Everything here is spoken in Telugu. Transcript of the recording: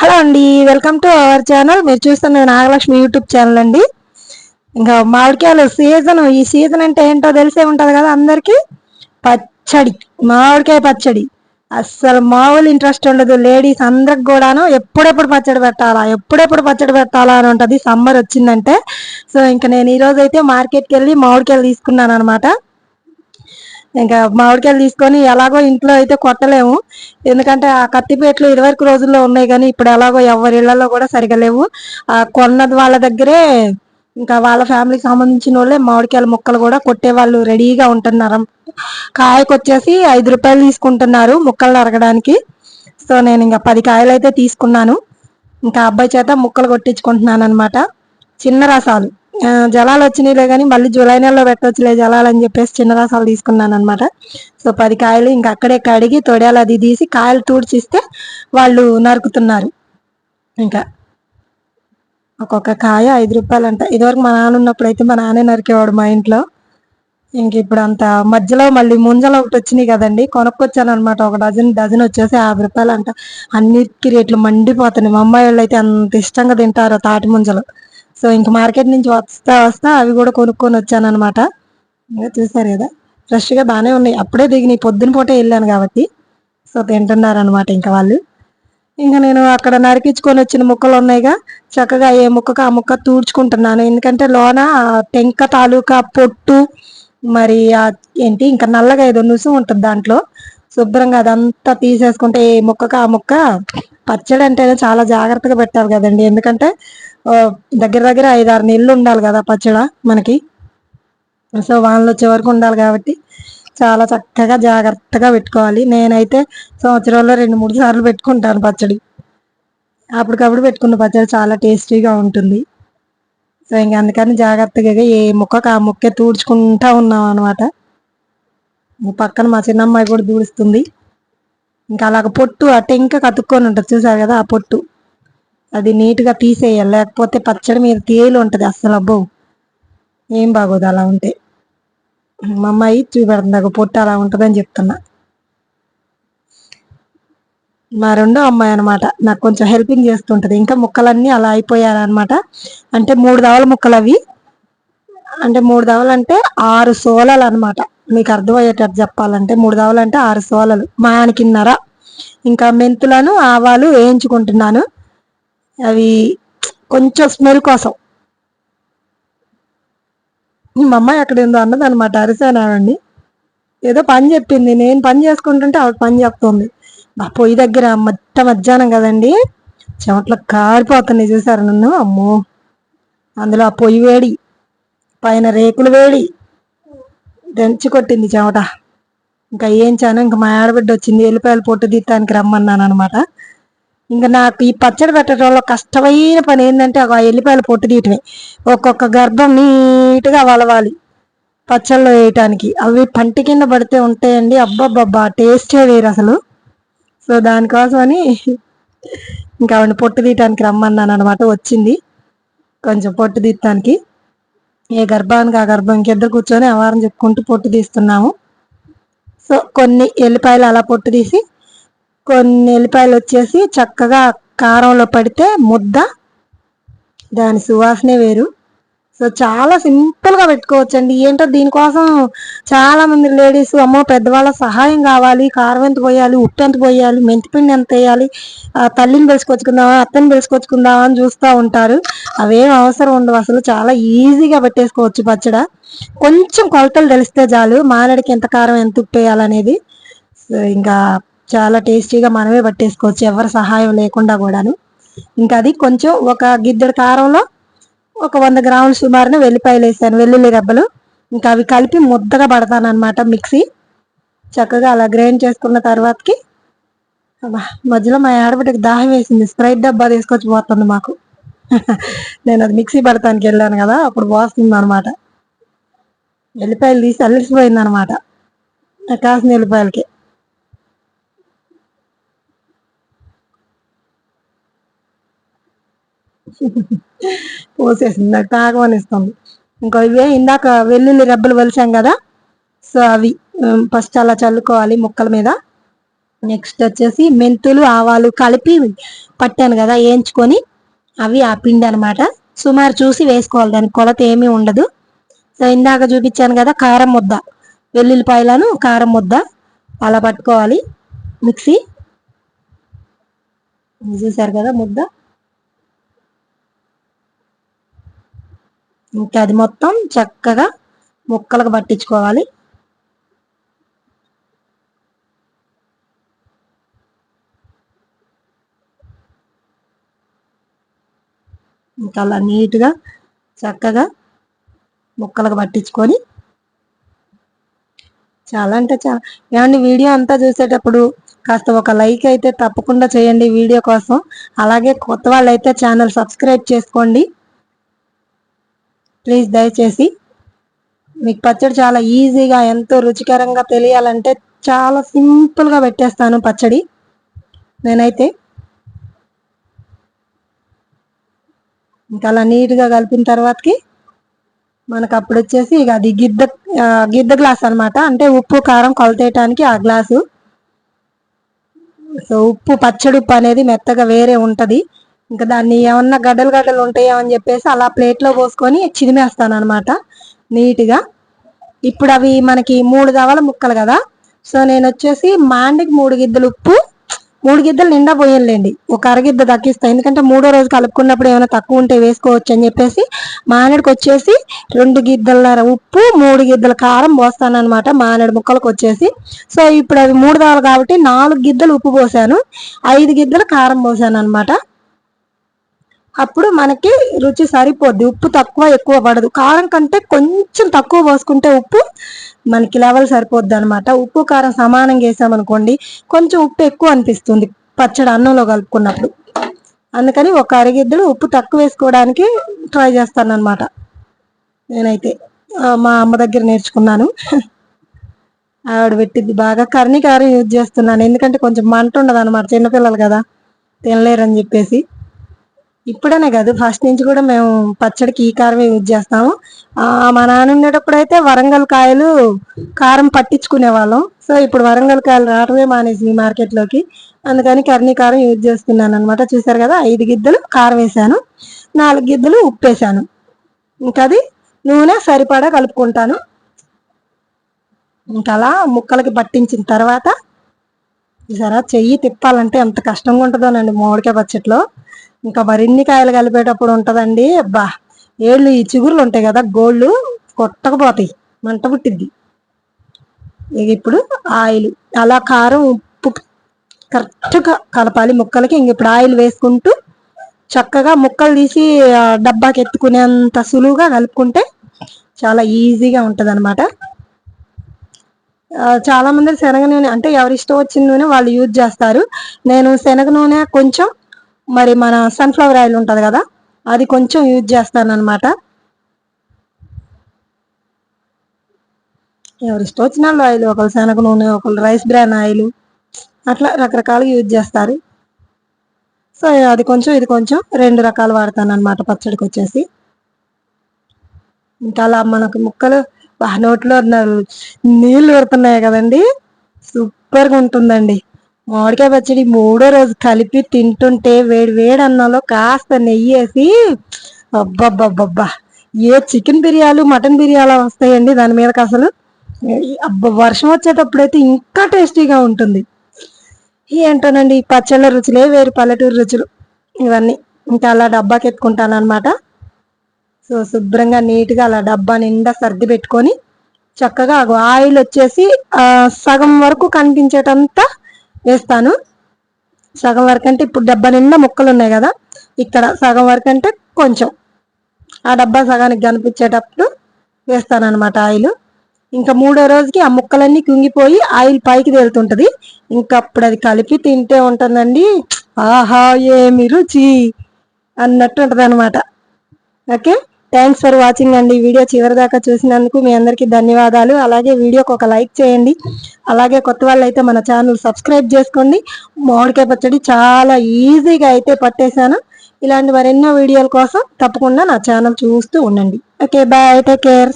హలో అండి వెల్కమ్ టు అవర్ ఛానల్. మీరు చూస్తున్న నాగలక్ష్మి యూట్యూబ్ ఛానల్ అండి. ఇంకా మామిడికాయలు సీజన్ ఈ సీజన్ అంటే ఏంటో తెలిసే ఉంటుంది కదా అందరికి? పచ్చడి మామిడికాయ పచ్చడి. అస్సలు మామూలు ఇంట్రెస్ట్ ఉండదు. లేడీస్ అందరికి కూడాను ఎప్పుడెప్పుడు పచ్చడి పెట్టాలా ఎప్పుడెప్పుడు పచ్చడి పెట్టాలా అని ఉంటుంది. సమ్మర్ వచ్చిందంటే. సో ఇంకా నేను ఈ రోజు అయితే మార్కెట్కి వెళ్ళి మామిడికాయలు తీసుకున్నాను అనమాట ఇంకా మామిడికాయలు తీసుకొని ఎలాగో ఇంట్లో అయితే కొట్టలేము. ఎందుకంటే ఆ కత్తిపేటలు ఇదివరకు రోజుల్లో ఉన్నాయి కానీ ఇప్పుడు ఎలాగో ఎవరి ఇళ్ళలో కూడా సరిగా లేవు. ఆ కొన్నది వాళ్ళ దగ్గరే ఇంకా వాళ్ళ ఫ్యామిలీకి సంబంధించిన వాళ్ళే మామిడికాయల ముక్కలు కూడా కొట్టే వాళ్ళు రెడీగా ఉంటున్నారు. కాయకు వచ్చేసి ఐదు రూపాయలు తీసుకుంటున్నారు ముక్కలు నరగడానికి సో నేను ఇంకా పది కాయలు అయితే తీసుకున్నాను. ఇంకా అబ్బాయి చేత ముక్కలు కొట్టించుకుంటున్నాను అనమాట చిన్న రసాలు. జలాలు వచ్చినాయిలే కానీ మళ్ళీ జూలై నెలలో పెట్టవచ్చులే జలాలు అని చెప్పేసి చిన్న రసాలు తీసుకున్నాను అనమాట సో పది కాయలు ఇంకా అక్కడే కడిగి తొడేలు అది తీసి కాయలు తూడ్చిస్తే వాళ్ళు నరుకుతున్నారు. ఇంకా ఒక్కొక్క కాయ ఐదు రూపాయలు అంట ఇదివరకు మా నాన్న ఉన్నప్పుడు అయితే మా నాన్నే నరికేవాడు మా ఇంట్లో. ఇంక ఇప్పుడు అంత మధ్యలో మళ్ళీ ముంజలు ఒకటి వచ్చినాయి కదండి కొనుక్కొచ్చాను అనమాట ఒక డజన్ డజన్ వచ్చేసి యాభై రూపాయలు అంట అన్నిటికీ రేట్లు మండిపోతున్నాయి. మా అమ్మాయి వాళ్ళు అయితే అంత ఇష్టంగా తింటారు తాటి ముంజలు. సో ఇంక మార్కెట్ నుంచి వస్తా వస్తా అవి కూడా కొనుక్కొని వచ్చాను అనమాట చూసారు కదా ఫ్రెష్గా బాగానే ఉన్నాయి. అప్పుడే దిగినాయి. పొద్దున పూటే వెళ్ళాను కాబట్టి. సో తింటున్నారు అనమాట ఇంకా వాళ్ళు. ఇంకా నేను అక్కడ నరికించుకొని వచ్చిన ముక్కలు ఉన్నాయిగా. చక్కగా ఏ ముక్కకు ఆ ముక్క తూడ్చుకుంటున్నాను. ఎందుకంటే లోన టెంక తాలూకా పొట్టు మరి ఏంటి ఇంకా నల్లగా ఏదో నుసు ఉంటుంది దాంట్లో. శుభ్రంగా అదంతా తీసేసుకుంటే ఏ ముక్కకు ఆ ముక్క పచ్చడి అంటేనే చాలా జాగ్రత్తగా పెట్టాలి కదండి. ఎందుకంటే దగ్గర దగ్గర ఐదు ఆరు నీళ్ళు ఉండాలి కదా పచ్చడ మనకి. సో వానలు వచ్చే వరకు ఉండాలి కాబట్టి చాలా చక్కగా జాగ్రత్తగా పెట్టుకోవాలి. నేనైతే సంవత్సరంలో రెండు మూడు సార్లు పెట్టుకుంటాను పచ్చడి. అప్పటికప్పుడు పెట్టుకున్న పచ్చడి చాలా టేస్టీగా ఉంటుంది. సో ఇంక అందుకని జాగ్రత్తగా ఏ ముక్కకు ఆ ముక్కే తూడ్చుకుంటా ఉన్నాం అనమాట పక్కన మా చిన్నమ్మాయి కూడా దూడుస్తుంది ఇంకా అలాగ పొట్టు ఆ టెంక కతుక్కొని ఉంటుంది. చూసారు కదా ఆ పొట్టు. అది నీట్గా తీసేయాలి. లేకపోతే పచ్చడి మీద తేలు ఉంటుంది అస్సలు అబ్బో. ఏం బాగోదు అలా ఉంటే. మా అమ్మాయి చూపెడుతుంది పొట్టు అలా ఉంటుందని చెప్తున్నా. మా రెండో అమ్మాయి అనమాట నాకు కొంచెం హెల్పింగ్ చేస్తుంటుంది. ఇంకా ముక్కలన్నీ అలా అయిపోయారనమాట అంటే మూడు దావల ముక్కలు అవి అంటే మూడు దావలు అంటే ఆరు సోలలు అనమాట మీకు అర్థమయ్యేటట్టు చెప్పాలంటే మూడు దావలు అంటే ఆరు సోలలు. మా ఆయనకిన్నర ఇంకా మెంతులను ఆవాలు వేయించుకుంటున్నాను. అవి కొంచెం స్మెల్ కోసం. మా అమ్మాయి అక్కడ ఏందో అన్నది అనమాట అరిసానండి ఏదో పని చెప్పింది. నేను పని చేసుకుంటుంటే ఆవిడ పని చెప్తుంది. మా పొయ్యి దగ్గర మొత్తం మధ్యాహ్నం కదండి. చెమట్లు కారిపోతున్నాయి చూసారు నన్ను? అమ్మో. అందులో ఆ పొయ్యి వేడి పైన రేకులు వేడి దంచి కొట్టింది చెమట. ఇంకా ఏం చాను ఇంకా మా ఆడబిడ్డ వచ్చింది ఎల్లిపాయలు పొట్టు తీయటానికి రమ్మన్నాను అనమాట ఇంకా నాకు ఈ పచ్చడి పెట్టడంలో కష్టమైన పని ఏంటంటే ఆ ఎల్లిపాయలు పొట్టు తీయటమే. ఒక్కొక్క గర్భం నీట్గా వలవాలి పచ్చళ్ళు వేయటానికి. అవి పంట కింద పడితే ఉంటాయండి. అబ్బబ్బబ్బా టేస్టే వేరు అసలు. సో దానికోసమని ఇంకా ఆవిడ పొట్టు తీయటానికి రమ్మన్నాను అనమాట వచ్చింది కొంచెం పొట్టు తీయటానికి. ఏ గర్భానికి ఆ గర్భం ఇంకిద్దరు కూర్చొని అవారం చెప్పుకుంటూ పొట్టు తీస్తున్నాము. సో కొన్ని ఎల్లిపాయలు అలా పొట్టు తీసి కొన్ని ఎల్లిపాయలు వచ్చేసి చక్కగా కారంలో పడితే ముద్ద. దాని సువాసనే వేరు. సో చాలా సింపుల్గా పెట్టుకోవచ్చండి. ఏంటో దీనికోసం చాలామంది లేడీస్ అమ్మో పెద్దవాళ్ళ సహాయం కావాలి. కారం ఎంత పోయాలి? ఉప్పు ఎంత పోయాలి? మెంతిపిండి ఎంత వేయాలి? తల్లిని పిలుచుకొచ్చుకుందామా? అత్తని పిలుచుకొచ్చుకుందామా అని చూస్తూ ఉంటారు. అవేం అవసరం ఉండవు. అసలు చాలా ఈజీగా పెట్టేసుకోవచ్చు పచ్చడ. కొంచెం కొలతలు తెలిస్తే చాలు. మానడికి ఎంత కారం ఎంత ఉప్పు వేయాలనేది. ఇంకా చాలా టేస్టీగా మనమే పట్టేసుకోవచ్చు ఎవరి సహాయం లేకుండా కూడాను. ఇంకా అది కొంచెం ఒక గిద్దెడు కారంలో ఒక వంద గ్రాములు సుమారున వెల్లిపాయలు వేసాను వెల్లుల్లి రెబ్బలు. ఇంకా అవి కలిపి ముద్దగా పడతాను అనమాట మిక్సీ. చక్కగా అలా గ్రైండ్ చేసుకున్న తర్వాతకి మధ్యలో మా ఆడబిడ్డకి దాహం వేసింది. స్ప్రైట్ డబ్బా తీసుకొచ్చి పోతుంది మాకు. నేను అది మిక్సీ పడతానికి వెళ్ళాను కదా అప్పుడు పోస్తుంది అనమాట వెల్లిపాయలు తీసి అల్లిసిపోయింది అనమాట కాసిన వెల్లిపాయలకి. పోసేసింది. నాకు తాగమనిస్తుంది ఇంకా ఇవే ఇందాక వెల్లుల్లి రెబ్బలు వలిసాం కదా సో అవి ఫస్ట్ అలా చల్లుకోవాలి ముక్కల మీద. నెక్స్ట్ వచ్చేసి మెంతులు ఆవాలు కలిపి పట్టాను కదా వేయించుకొని అవి ఆ పిండి అనమాట సుమారు చూసి వేసుకోవాలి దానికి కొలత ఏమీ ఉండదు. సో ఇందాక చూపించాను కదా కారం ముద్ద. వెల్లుల్లిపాయలను కారం ముద్ద అలా పట్టుకోవాలి. మిక్సీ. చూసారు కదా ముద్ద? ఇంకా అది మొత్తం చక్కగా ముక్కలకు పట్టించుకోవాలి. ఇంకా అలా నీట్గా చక్కగా ముక్కలకు పట్టించుకొని చాలా అంటే చాలా ఏమండి వీడియో అంతా చూసేటప్పుడు కాస్త ఒక లైక్ అయితే తప్పకుండా చేయండి వీడియో కోసం. అలాగే కొత్త వాళ్ళు అయితే ఛానల్ సబ్స్క్రైబ్ చేసుకోండి. ప్లీజ్ దయచేసి మీకు పచ్చడి చాలా ఈజీగా ఎంతో రుచికరంగా తెలియాలంటే చాలా సింపుల్గా పెట్టేస్తాను పచ్చడి. నేనైతే ఇంకా అలా నీట్గా కలిపిన తర్వాతకి మనకు అప్పుడు వచ్చేసి ఇక అది గిద్ద గిద్ద గ్లాస్ అనమాట అంటే ఉప్పు కారం కొలతేయటానికి ఆ గ్లాసు. సో ఉప్పు పచ్చడి ఉప్పు అనేది మెత్తగా వేరే ఉంటుంది. ఇంకా దాన్ని ఏమన్నా గడ్డలు గడ్డలు ఉంటాయో అని చెప్పేసి అలా ప్లేట్లో పోసుకొని చిదిమేస్తాను అనమాట నీట్గా. ఇప్పుడు అవి మనకి మూడు దవల ముక్కలు కదా సో నేను వచ్చేసి మాండికి మూడు గిద్దలు ఉప్పు మూడు గిద్దలు నిండా పోయంలేండి ఒక అరగిద్ద దక్కిస్తాయి ఎందుకంటే మూడో రోజు కలుపుకున్నప్పుడు ఏమైనా తక్కువ ఉంటే వేసుకోవచ్చు అని చెప్పేసి మానేడుకి వచ్చేసి రెండు గిద్దల ఉప్పు మూడు గిద్దల కారం పోస్తాను అనమాట మానేడు ముక్కలకు వచ్చేసి. సో ఇప్పుడు అవి మూడు దావలు కాబట్టి నాలుగు గిద్దలు ఉప్పు పోసాను ఐదు గిద్దలు కారం పోసాను అనమాట అప్పుడు మనకి రుచి సరిపోద్ది. ఉప్పు తక్కువ ఎక్కువ పడదు. కారం కంటే కొంచెం తక్కువ పోసుకుంటే ఉప్పు మనకి లెవెల్ సరిపోద్ది అనమాట ఉప్పు కారం సమానంగా వేసామనుకోండి కొంచెం ఉప్పు ఎక్కువ అనిపిస్తుంది పచ్చడి అన్నంలో కలుపుకున్నప్పుడు. అందుకని ఒక అరగిద్దలు ఉప్పు తక్కువ వేసుకోవడానికి ట్రై చేస్తాను అనమాట నేనైతే మా అమ్మ దగ్గర నేర్చుకున్నాను. ఆవిడ పెట్టింది బాగా. కర్ణి కారం యూజ్ చేస్తున్నాను. ఎందుకంటే కొంచెం మంట ఉండదు అనమాట చిన్నపిల్లలు కదా తినలేరని చెప్పేసి. ఇప్పుడనే కాదు. ఫస్ట్ నుంచి కూడా మేము పచ్చడికి ఈ కారమే యూజ్ చేస్తాము. మా నాన్న ఉండేటప్పుడు అయితే వరంగల్ కాయలు కారం పట్టించుకునే వాళ్ళం. సో ఇప్పుడు వరంగల్ కాయలు రావడమే మానేసి మార్కెట్లోకి అందుకని కర్ణీ కారం యూజ్ చేస్తున్నాను అనమాట చూసారు కదా ఐదు గిద్దలు కారం వేసాను. నాలుగు గిద్దలు ఉప్పు వేసాను. ఇంకా అది నూనె సరిపడా కలుపుకుంటాను. ఇంకా అలా ముక్కలకి పట్టించిన తర్వాత చూసారా చెయ్యి తిప్పాలంటే ఎంత కష్టంగా ఉంటుందోనండి మామిడికాయ పచ్చట్లో. ఇంకా మరిన్ని కాయలు కలిపేటప్పుడు ఉంటుందండి? అబ్బా ఏళ్ళు ఈ చిగురులు ఉంటాయి కదా గోళ్ళు కొట్టకపోతాయి మంట పుట్టిద్ది. ఇక ఇప్పుడు ఆయిల్ అలా కారం ఉప్పు కరెక్ట్గా కలపాలి ముక్కలకి. ఇంక ఇప్పుడు ఆయిల్ వేసుకుంటూ చక్కగా ముక్కలు తీసి డబ్బాకి ఎత్తుకునేంత సులువుగా కలుపుకుంటే చాలా ఈజీగా ఉంటుంది అనమాట చాలా మంది శనగ నూనె అంటే ఎవరి ఇష్టం వచ్చిన నూనె వాళ్ళు యూజ్ చేస్తారు. నేను శనగ నూనె కొంచెం మరి మన సన్ఫ్లవర్ ఆయిల్ ఉంటుంది కదా అది కొంచెం యూజ్ చేస్తాను అనమాట ఎవరి వచ్చిన ఆయిల్ ఒకళ్ళు శనగ నూనె ఒకళ్ళు రైస్ బ్రాన్ ఆయిల్ అట్లా రకరకాలుగా యూజ్ చేస్తారు. సో అది కొంచెం ఇది కొంచెం రెండు రకాలు వాడతాను అనమాట పచ్చడికి వచ్చేసి. ఇంకా అలా మనకు ముక్కలు నోట్లో నీళ్ళు పెడుతున్నాయి కదండి. సూపర్గా ఉంటుందండి. మామిడికాయ పచ్చడి మూడో రోజు కలిపి తింటుంటే వేడి వేడి అన్నంలో కాస్త నెయ్యి వేసి అబ్బబ్బబ్బబ్బా. ఏ చికెన్ బిర్యాలు మటన్ బిర్యాలు వస్తాయండి దాని మీదకి అసలు? అబ్బ వర్షం వచ్చేటప్పుడైతే ఇంకా టేస్టీగా ఉంటుంది. ఏంటోనండి పచ్చళ్ళ రుచులే వేరు పల్లెటూరు రుచులు ఇవన్నీ. ఇంకా అలా డబ్బాకి ఎత్తుకుంటాను అనమాట సో శుభ్రంగా నీట్గా అలా డబ్బా నిండా సర్ది పెట్టుకొని చక్కగా ఆయిల్ వచ్చేసి సగం వరకు కనిపించేటంతా వేస్తాను. సగం వరకు అంటే ఇప్పుడు డబ్బా నిండా ముక్కలు ఉన్నాయి కదా ఇక్కడ సగం వరకు అంటే కొంచెం. ఆ డబ్బా సగానికి కనిపించేటప్పుడు వేస్తాను అనమాట ఆయిల్. ఇంకా మూడో రోజుకి ఆ ముక్కలన్నీ కుంగిపోయి ఆయిల్ పైకి తేలుతుంటది. ఇంకా అప్పుడు అది కలిపి తింటే ఉంటుందండి. ఆహా ఏమి రుచి అన్నట్టు ఉంటుంది అనమాట ఓకే? థ్యాంక్స్ ఫర్ వాచింగ్ అండి. వీడియో చివరి దాకా చూసినందుకు మీ అందరికీ ధన్యవాదాలు. అలాగే వీడియోకి ఒక లైక్ చేయండి. అలాగే కొత్త వాళ్ళు అయితే మన ఛానల్ సబ్స్క్రైబ్ చేసుకోండి. మామిడికాయ పచ్చడి చాలా ఈజీగా అయితే పట్టేశాను. ఇలాంటి మరెన్నో వీడియోల కోసం తప్పకుండా నా ఛానల్ చూస్తూ ఉండండి. Okay bye take care